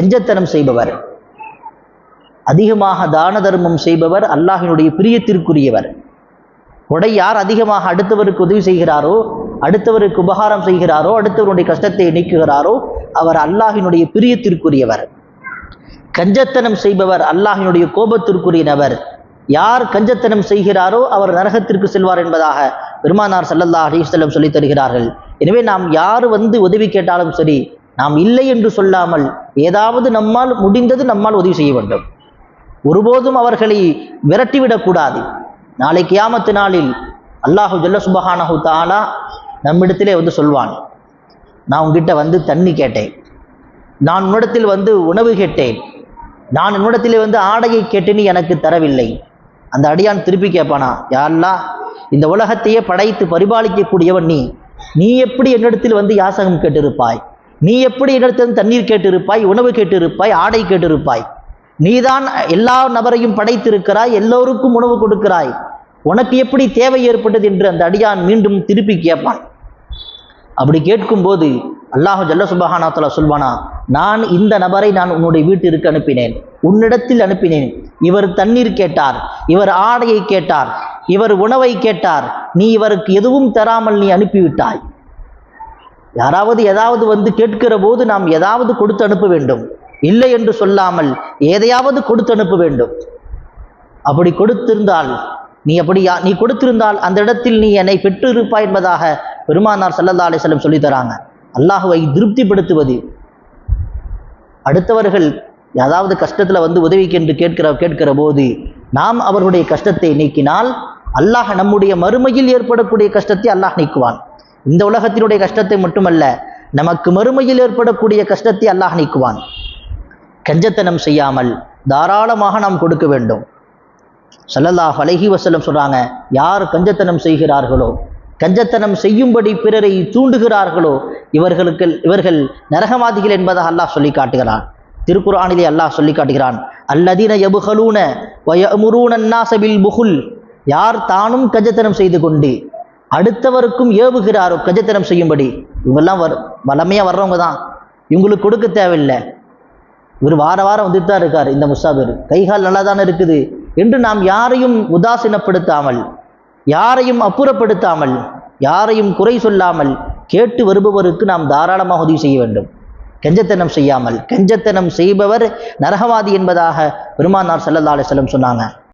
நெஞ்சத்தனம் செய்பவர். அதிகமாக தான தர்மம் செய்பவர் அல்லாஹினுடைய பிரியத்திற்குரியவர். கொடை யார் அதிகமாக அடுத்தவருக்கு உதவி செய்கிறாரோ அடுத்தவருக்கு உபகாரம் செய்கிறாரோ அடுத்தவருடைய கஷ்டத்தை நீக்குகிறாரோ அவர் அல்லாஹினுடைய பிரியத்திற்குரியவர். கஞ்சத்தனம் செய்பவர் அல்லாஹினுடைய கோபத்திற்குரிய நபர். யார் கஞ்சத்தனம் செய்கிறாரோ அவர் நரகத்திற்கு செல்வார் என்பதாக பெருமானார் சல்லல்லா அலிஸ்லம் சொல்லித் தருகிறார்கள். எனவே நாம் யார் வந்து உதவி கேட்டாலும் சரி நாம் இல்லை என்று சொல்லாமல் ஏதாவது நம்மால் முடிந்தது நம்மால் உதவி செய்ய வேண்டும். ஒருபோதும் அவர்களை விரட்டிவிடக்கூடாது நாளை கியாமத்து நாளில் அல்லாஹு ஜல்ல சுபஹானஹு தாலா நம்மிடத்திலே வந்து சொல்வான் நான் உங்ககிட்ட வந்து தண்ணி கேட்டேன். நான் உன்னிடத்தில் வந்து உணவு கேட்டேன். நான் உன்னிடத்திலே வந்து ஆடையை கேட்டு நீ எனக்கு தரவில்லை. அந்த அடியான் திருப்பி கேட்பானா யாருலா இந்த உலகத்தையே படைத்து பரிபாலிக்கக்கூடியவன் நீ. நீ எப்படி என்னிடத்தில் வந்து யாசகம் கேட்டிருப்பாய்? நீ எப்படி இடத்திலிருந்து தண்ணீர் கேட்டிருப்பாய் உணவு கேட்டிருப்பாய் ஆடை கேட்டிருப்பாய்? நீதான் எல்லா நபரையும் படைத்திருக்கிறாய் எல்லோருக்கும் உணவு கொடுக்கிறாய். உனக்கு எப்படி தேவை ஏற்பட்டது என்று அந்த அடியான் மீண்டும் திருப்பி கேட்பான். அப்படி கேட்கும்போது அல்லாஹு ஜல்ல சுபஹானாத்தலா சொல்வானா நான் இந்த நபரை நான் உன்னுடைய வீட்டிற்கு அனுப்பினேன் உன்னிடத்தில் அனுப்பினேன். இவர் தண்ணீர் கேட்டார் இவர் ஆடையை கேட்டார் இவர் உணவை கேட்டார் நீ இவருக்கு எதுவும் தராமல் நீ அனுப்பிவிட்டாய். யாராவது ஏதாவது வந்து கேட்கிற போது நாம் ஏதாவது கொடுத்து அனுப்ப வேண்டும். இல்லை என்று சொல்லாமல் எதையாவது கொடுத்து அனுப்ப வேண்டும். அப்படி கொடுத்திருந்தால் நீ அப்படி நீ கொடுத்திருந்தால் அந்த இடத்தில் நீ என்னை பெற்று இருப்பாய் என்பதாக பெருமானார் சல்லல்லா அலிஸ்லம் சொல்லி தராங்க. அல்லாஹுவை திருப்திப்படுத்துவது. அடுத்தவர்கள் ஏதாவது கஷ்டத்தில் வந்து உதவிக்கு என்று கேட்கிற கேட்கிற போது நாம் அவர்களுடைய கஷ்டத்தை நீக்கினால் அல்லாஹ் நம்முடைய மறுமையில் ஏற்படக்கூடிய கஷ்டத்தை அல்லாஹ் நீக்குவான். இந்த உலகத்தினுடைய கஷ்டத்தை மட்டுமல்ல நமக்கு மறுமையில் ஏற்படக்கூடிய கஷ்டத்தை அல்லாஹ் நீக்குவான். கஞ்சத்தனம் செய்யாமல் தாராளமாக நாம் கொடுக்க வேண்டும். ஸல்லல்லாஹு அலஹி வசலம் சொல்றாங்க யார் கஞ்சத்தனம் செய்கிறார்களோ கஞ்சத்தனம் செய்யும்படி பிறரை தூண்டுகிறார்களோ இவர்களுக்கு இவர்கள் நரகவாதிகள் என்பதாக அல்லாஹ் சொல்லி காட்டுகிறான். திருக்குறானிலே அல்லாஹ் சொல்லி காட்டுகிறான் அல்லதீன எபுகலூன வயமுரூன அன்னாஸ புகுல். யார் தானும் கஞ்சத்தனம் செய்து கொண்டு அடுத்தவருக்கும் ஏவுகிறாரோ கஜத்தனம் செய்யும்படி. இவங்கெல்லாம் வர் வளமையாக வர்றவங்க தான் இவங்களுக்கு கொடுக்க தேவையில்லை. இவர் வார வாரம் வந்துட்டு தான் இருக்கார் இந்த முசாபிர் கைகால் நல்லா தானே இருக்குது. என்று நாம் யாரையும் உதாசீனப்படுத்தாமல் யாரையும் அப்புறப்படுத்தாமல் யாரையும் குறை சொல்லாமல் கேட்டு வருபவருக்கு நாம் தாராளமாக உதவி செய்ய வேண்டும். கெஞ்சத்தனம் செய்யாமல். கெஞ்சத்தனம் செய்பவர் நரகவாதி என்பதாக பெருமானார் ஸல்லல்லாஹு அலைஹி சொன்னாங்க.